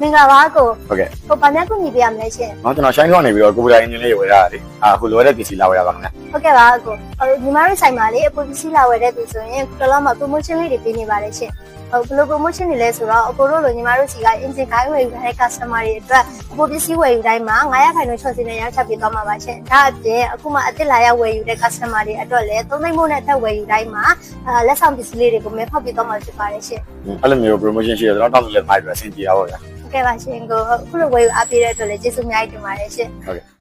မင်္ဂလာပါကိုဟုတ်ကဲ့ကိုဗာမြကူညီပေးရမလဲရှင်နော်ကျွန်တော်ရှိုင်းကနေပြီးတော့ကိုဗီတာအင်ဂျင်လေးတွေဝယ်ရတာလေအာခုလိုရတဲ့ပစ္စည်းလာဝယ်ရပါခင်ဗျဟုတ်ကဲ့ပါကိုညီမတို့ဆိုင်မှာလေအပူပစ္စည်းလာဝယ်တဲ့သူဆိုရင်တော်တော်မှ promotion လေးတွေပေးနေပါတယ်ရှင် ဘယ်လို promotion တွေလဲဆိုတော့အကိုတို့လိုညီမတို့စီက engine ခိုင်းဝယ်ယူတဲ့ customer တွေအတွက်အပေါ်ပစ္စည်းဝယ်ယူတိုင်းမှာ900ခိုင်နှုန်းချော့စင်းနဲ့ရောက်ချက်ပေးသွားမှာပါရှင်ဒါအပြင်အခုမှအစ်စ်လာရောက်ဝယ်ယူတဲ့ customer တွေအတွက်လည်းသုံးသိန်းမို့နဲ့အထက်ဝယ်ယူတိုင်းမှာအာလက်ဆောင်ပစ္စည်းလေးတွေကိုမဲဖောက်ပေးသွားမှာဖြစ်ပါတယ်ရှင်အဲ့လိုမျိုး promotion ရှိရတော့တောင်းလို့လည်းဖိုက်ပြီးအဆင်ပြေတာပေါ့ဗျာဟုတ်ကဲ့ပါရှင်ကိုအခုလိုဝယ်ယူအားပေးတဲ့အတွက်လည်းကျေးဇူးအများကြီးတင်ပါတယ်ရှင်ဟုတ်ကဲ့